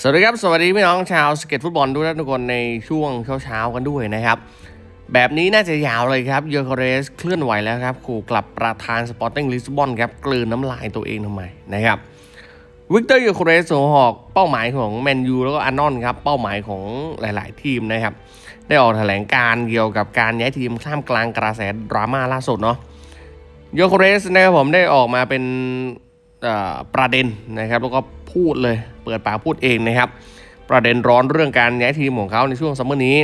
สวัสดีครับ สวัสดีพี่น้องชาวสเก็ตฟุตบอลทุกคนในช่วงเช้าๆกันด้วยนะครับ แบบนี้น่าจะยาวเลยครับเยอร์คเรสเคลื่อนไหวแล้วครับขู่กลับประธานสปอร์ติ้งลิสบอนครับกลืนน้ำลายตัวเองทำไมนะครับวิกเตอร์เยูโคเรสโซหอกเป้าหมายของแมนยูแล้วก็อานอนครับเป้าหมายของหลาย ๆ ทีมนะครับ ได้ออกแถลงการเกี่ยวกับการย้ายทีมท่ามกลางกระแสดราม่าล่าสุดเนาะโยโคเรสนะครับผมได้ออกมาเป็นประเด็นนะครับแล้วก็ พูดเลย เปิดปากพูดเองนะครับ ประเด็นร้อนเรื่องการย้ายทีมของเขาในช่วงซัมเมอร์นี้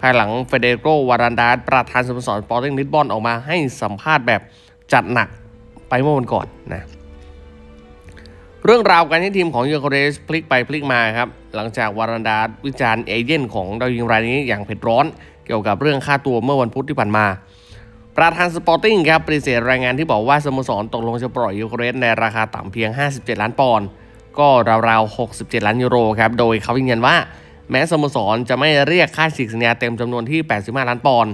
ภายหลังเฟเดโกวารันดาสประธานสโมสรสปอร์ติ้งลิสบอนออกมาให้สัมภาษณ์แบบจัดหนักไปเมื่อวันก่อนนะเรื่องราวการให้ทีมของยูโคเรสพลิกไปพลิกมาครับ หลังจากวารันดาสวิจารณ์เอเย่นของดาวยิงรายนี้อย่างเผ็ดร้อน เกี่ยวกับเรื่องค่าตัวเมื่อวันพุธที่ผ่านมา ประธานสปอร์ติ้งครับปฏิเสธรายงานที่บอกว่าสโมสรตกลงจะปล่อยยูโคเรสในราคาต่ำเพียง 57 ล้านปอนด์ ก็ราวๆ 67 ล้านยูโรครับ โดยเขายืนยันว่า แม้สโมสรจะไม่เรียกค่าฉีกสัญญาเต็มจำนวนที่ 85 ล้านปอนด์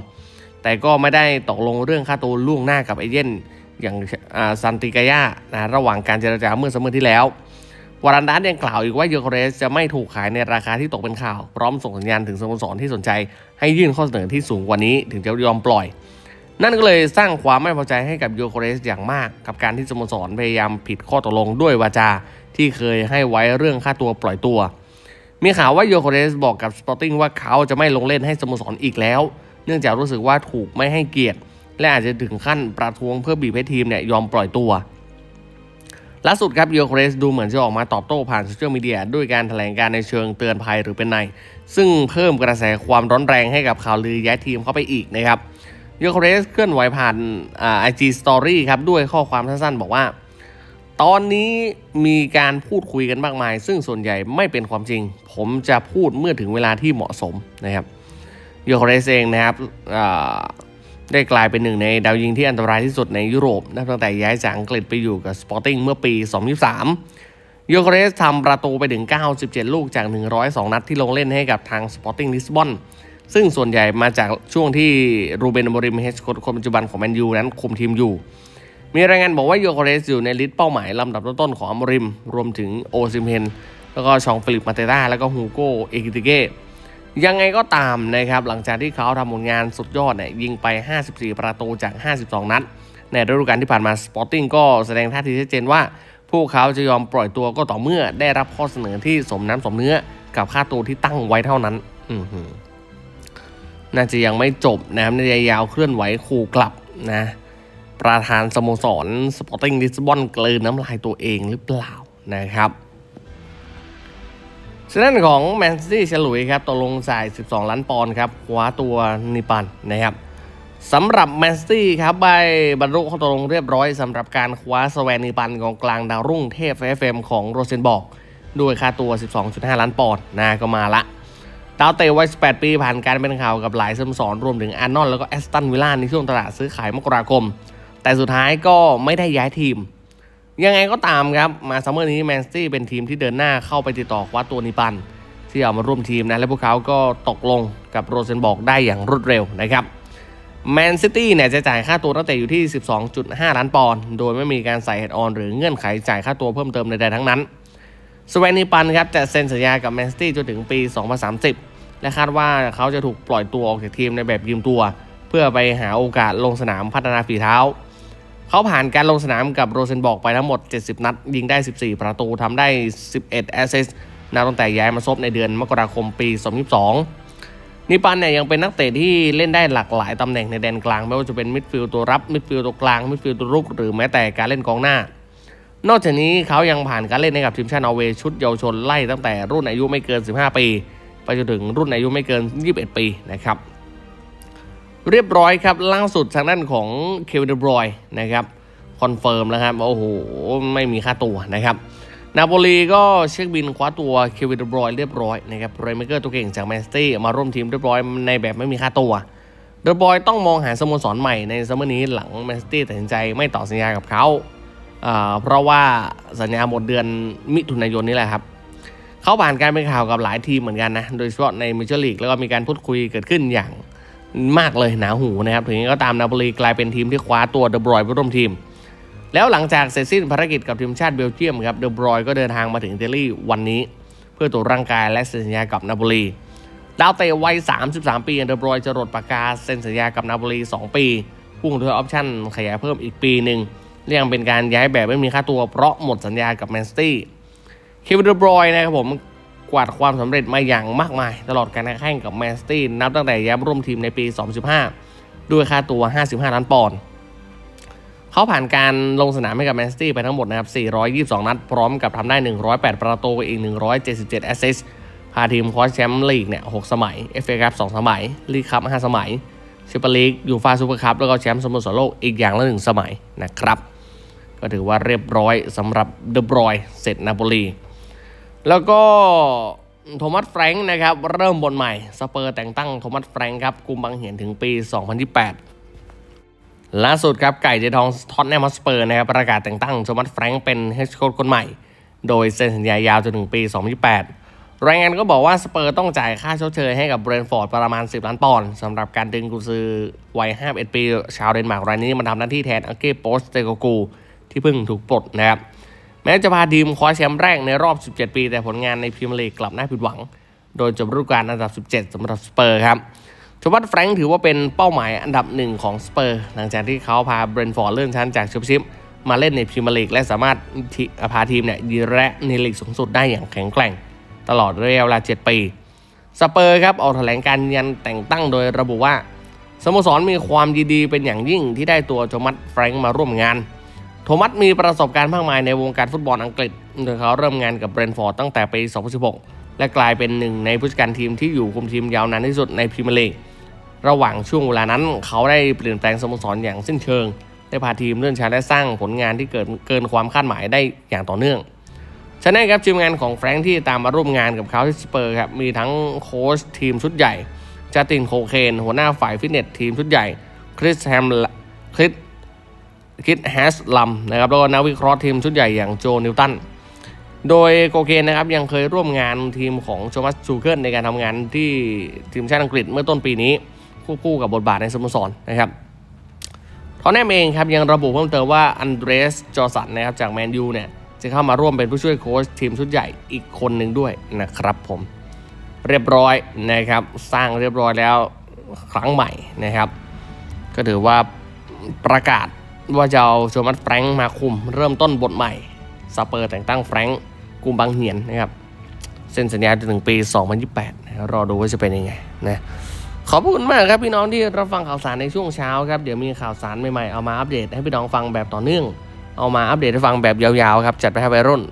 แต่ก็ไม่ได้ตกลงเรื่องค่าตัวล่วงหน้ากับเอเย่นอย่างซันติกายานะระหว่างการเจรจาเมื่อซัมเมอร์ที่แล้ววารันดัสยังกล่าวอีกว่าเยูโคเรสจะไม่ถูกขายในราคาที่ตกเป็นข่าว พร้อมส่งสัญญาณถึงสโมสรที่สนใจ ให้ยื่นข้อเสนอที่สูงกว่านี้ถึงจะยอมปล่อย นั่นก็เลยสร้างความไม่พอใจให้กับยูโคเรสอย่างมาก กับการที่สโมสรพยายามผิดข้อตกลงด้วยวาจาที่เคยให้ไว้เรื่องค่าตัวปล่อยตัว มีข่าวว่ายูโคเรสบอกกับสปอร์ติ้งว่าเขาจะไม่ลงเล่นให้สโมสรอีกแล้ว เนื่องจากรู้สึกว่าถูกไม่ให้เกียรติ และอาจจะถึงขั้นประท้วงเพื่อบีบให้ทีมเนี่ยยอมปล่อยตัวล่าสุดครับยูโคเรสดูเหมือนจะออกมาตอบโต้ผ่านโซเชียลมีเดียด้วยการแถลงการในเชิงเตือนภัยหรือเป็นใน ซึ่งเพิ่มกระแสความร้อนแรงให้กับข่าวลือย้ายทีมเข้าไปอีกนะครับ ยูโคเรสเคลื่อนไหวผ่านไอจีสตอรี่ครับ ด้วยข้อความสั้นๆ บอกว่า ตอนนี้มีการพูดคุยกันมากมาย ซึ่งส่วนใหญ่ไม่เป็นความจริง ผมจะพูดเมื่อถึงเวลาที่เหมาะสมนะครับยูโคเรสเองนะครับได้กลายเป็นหนึ่งในดาวยิงที่อันตรายที่สุดในยุโรปนับตั้งแต่ย้ายจากอังกฤษไปอยู่กับสปอร์ติ้งเมื่อปี 2023ยูโคเรสทำประตูไปถึง 97 ลูกจาก 102 นัดที่ลงเล่นให้กับทางสปอร์ติ้งลิสบอน ซึ่งส่วนใหญ่มาจากช่วงที่รูเบนอมริมเฮดโค้ชคนปัจจุบันของแมนยูนั้นคุมทีมอยู่ มีรายงานบอกว่าโยโคเรสอยู่ในลิสต์เป้าหมายลำดับต้นๆของอมริม รวมถึงโอซิมเฮนแล้วก็ชองฟิลิปมาเตต้าแล้วก็ฮูโกเอกิติเก้ยังไงก็ตามนะครับหลังจากที่เขาทำผลงานสุดยอดเนี่ยยิงไป 54 ประตูจาก 52 นัด ในฤดูกาลที่ผ่านมาสปอร์ติ้งก็แสดงท่าทีชัดเจนว่า พวกเขาจะยอมปล่อยตัวก็ต่อเมื่อได้รับข้อเสนอที่สมน้ำสมเนื้อกับค่าตัวที่ตั้งไว้เท่านั้น อื น่าจะยังไม่จบนะครับน่าจะยาวเคลื่อนไหวขู่กลับนะประธานสโมสรสปอร์ติ้งลิสบอนเกลืนน้ำลายตัวเองหรือเปล่านะครับฉะนั้นของแมนซิตี้ฉลุยครับตกลงจ่าย 12 ล้านปอนด์ครับคว้าตัวนิปันนะครับสำหรับแมนซิตี้ครับใบบรรลุข้อตกลงเรียบร้อยสำหรับการคว้าสแวนนิปันกองกลางดาวรุ่งเทพเอฟเอ็มของโรเซนบอก ด้วยค่าตัว 12.5 ล้านปอนด์นะก็มาละ ดาวเตะวัย 18 ปีผ่านการเป็นข่าวกับหลายสโมสรรวมถึงอาร์นอลแล้วก็แอสตันวิลล่าในช่วงตลาดซื้อขายมกราคม แต่สุดท้ายก็ไม่ได้ย้ายทีม ยังไงก็ตามครับ มาซัมเมอร์นี้แมนซิตี้เป็นทีมที่เดินหน้าเข้าไปติดต่อคว้าตัวนิปัน ที่เอามาร่วมทีมนะ และพวกเขาก็ตกลงกับโรเซนบอกได้อย่างรวดเร็วนะครับแมนซิตี้เนี่ยจะจ่ายค่าตัวนักเตะอยู่ที่ 12.5 ล้านปอนด์โดยไม่มีการใส่เฮดออนหรือเงื่อนไขจ่ายค่าตัวเพิ่มเติมใดๆทั้งนั้นสเวนนิปันครับจะเซ็นสัญญากับแมนซิตี้จนถึงปี 2030 และคาดว่าเขาจะถูกปล่อยตัวออกจากทีมในแบบยืมตัว เพื่อไปหาโอกาสลงสนามพัฒนาฝีเท้า เขาผ่านการลงสนามกับโรเซนบอกไปทั้งหมด 70 นัด ยิงได้ 14 ประตูทำได้ 11 แอสเซสต์นับตั้งแต่ย้ายมาซบในเดือนมกราคมปี 2022 นิปันเนี่ยยังเป็นนักเตะที่เล่นได้หลากหลายตำแหน่งในแดนกลางไม่ว่าจะเป็นมิดฟิลด์ตัวรับมิดฟิลด์ตัวกลางมิดฟิลด์ตัวรุกหรือแม้แต่การเล่นกองหน้านอกจากนี้เขายังผ่านการเล่นให้กับทีมชาตินอร์เวย์ชุดเยาวชนไล่ตั้งแต่รุ่นอายุไม่เกิน 15 ปี ไปจนถึงรุ่นอายุไม่เกิน 21 ปีนะครับ เรียบร้อยครับล่าสุดทางด้านของเควินเดบรอยนะครับคอนเฟิร์มแล้วครับว่าโอ้โห ไม่มีค่าตัวนะครับ นาโปลีก็เช็คบินคว้าตัวเควินเดบรอยเรียบร้อยนะครับเรเมเกอร์ตัวเก่งจากแมนสเตย์มาร่วมทีมเรียบร้อยในแบบไม่มีค่าตัวเดบรอยต้องมองหาสโมสรใหม่ในซัมเมอร์นี้หลังแมนสเตย์ตัดสินใจไม่ต่อสัญญากับเขาเพราะว่าสัญญาหมดเดือนมิถุนายนนี่แหละครับ เขาผ่านการเป็นข่าวกับหลายทีมเหมือนกันนะ โดยเฉพาะในมิชลีกแล้วก็มีการพูดคุยเกิดขึ้นอย่างมากเลยหนาหูนะครับถึงอย่างนี้ก็ตามนาโปลีกลายเป็นทีมที่คว้าตัวเดบรอยไปร่วมทีม แล้วหลังจากเสร็จสิ้นภารกิจกับทีมชาติเบลเยียมครับเดบรอยก็เดินทางมาถึงอิตาลีวันนี้ เพื่อตรวจร่างกายและเซ็นสัญญากับนาโปลีดาวเตะวัย 33 ปีเดอร์บรอยจะรดปากกาเซ็นสัญญากับนาโปลี 2 ปีพุ่งด้วยออปชั่นขยายเพิ่มอีกปีหนึ่งเรียกเป็นการย้ายแบบไม่มีค่าตัวเพราะหมดสัญญากับแมนซิตี้ เควินเดอบรอยนะครับผมกวาดความสำเร็จมาอย่างมากมาย ตลอดการแข่งกับแมนซิตี้นับตั้งแต่ย้ายมร่วมทีมในปี 2015 ด้วยค่าตัว 55 ล้านปอนด์เขาผ่านการลงสนามให้กับแมนซิตี้ไปทั้งหมดนะครับ 422 นัด พร้อมกับทำได้ 108 ประตูอีก 177 แอสซิสต์พาทีมคว้าแชมป์ลีกเนี่ย 6 สมัย FA คัพ2สมัย ลีกคัพ 5 สมัยซูเปอร์ลีกยูฟาซูเปอร์คัพแล้วก็แชมป์สโมสรโลกอีกอย่างละ 1 สมัยนะครับ ก็ถือว่าเรียบร้อยสำหรับเดอบรอยเสร็จนาโปลี แล้วก็โทมัสแฟรงค์นะครับเริ่มบนใหม่สเปอร์แต่งตั้งโทมัสแฟรงค์ครับกุมบังเหียนถึงปี 2028ล่าสุดครับไก่เจทองท็อตแนมสเปอร์นะครับประกาศแต่งตั้งโทมัสแฟรงค์เป็นเฮดโค้ชคนใหม่ โดยเซ็นสัญญายาวจนถึงปี 2028 รายงานก็บอกว่าสเปอร์ต้องจ่ายค่าชดเชยให้กับเบรนฟอร์ดประมาณ 10 ล้านปอนด์สำหรับการดึงกุซือวัย 51 ปี ชาวเดนมาร์กรายนี้มาทำหน้าที่แทนอังเก้โปสเตโกกูที่เพิ่งถูกปลดนะครับ แม้จะพาทีมคว้าแชมป์แรกในรอบ 17 ปี แต่ผลงานในพรีเมียร์ลีกกลับน่าผิดหวัง โดยจบฤดูกาลอันดับ 17สำหรับสเปอร์ครับโทมัสแฟรงค์ถือว่าเป็นเป้าหมายอันดับหนึ่งของสเปอร์ หลังจากที่เขาพาเบรนฟอร์ดเลื่อนชั้นจากชมเปี้ยนชิพมาเล่นในพรีเมียร์ลีกและสามารถพาทีมเนี่ยยืนแระในลีกสูงสุดได้อย่างแข็งแกร่ง ตลอดระยะเวลา 7 ปีสเปอร์ครับออกแถลงการยันแต่งตั้งโดยระบุว่าสโมสรมีความยินดีเป็นอย่างยิ่งที่ได้ตัวโทมัสแฟรงค์มาร่วมงาน มัสมีประสบการณ์มากมายในวงการฟุตบอลอังกฤษโดยเขาเริ่มงานกับเบรนฟอร์ดตั้งแต่ปี 2016 และกลายเป็นหนึ่งในผู้จัดการทีมที่อยู่คุมทีมยาวนานที่สุดในพรีเมียร์ลีกระหว่างช่วงเวลานั้นเขาได้เปลี่ยนแปลงสโมสรอย่างสิ้นเชิง ได้พาทีมเลื่อนชั้นและสร้างผลงานที่เกินเกินความคาดหมายได้อย่างต่อเนื่องฉะนั้นครับทีมงานของแฟรงค์ที่ตามมาร่วมงานกับเขาที่สเปอร์ครับมีทั้งโค้ชทีมชุดใหญ่จัตินโคเคน หัวหน้าฝ่ายฟิตเนสทีมชุดใหญ่คริสแฮมคริส คิดแฮสลัมนะครับแล้วก็นักวิเคราะห์ทีมชุดใหญ่อย่างโจนิวตัน โดยโกเคนนะครับยังเคยร่วมงานทีมของโชมัสชูเคิลในการทำงานที่ทีมชาติอังกฤษเมื่อต้นปีนี้ควบคู่กับบทบาทในสโมสรนะครับทอนแนมเองครับยังระบุเพิ่มเติมว่าอันเดรสจอสันนะครับจากแมนยูเนี่ยจะเข้ามาร่วมเป็นผู้ช่วยโค้ชทีมชุดใหญ่อีกคนหนึ่งด้วยนะครับผมเรียบร้อยนะครับสร้างเรียบร้อยแล้วครั้งใหม่นะครับ ก็ถือว่าประกาศ ว่าจะเอาโจมัสแฟรงค์มาคุม เริ่มต้นบทใหม่สเปอร์แต่งตั้งแฟรงค์กุมบางเหียนนะครับเซ็นสัญญาจนถึงปี 2028นะครับรอดูว่าจะเป็นยังไงนะขอบคุณมากครับพี่น้องที่รับฟังข่าวสารในช่วงเช้าครับเดี๋ยวมีข่าวสารใหม่ๆเอามาอัปเดตให้พี่น้องฟังแบบต่อเนื่อง เอามาอัปเดตให้ฟังแบบยาวๆครับจัดไปให้วัยรุ่น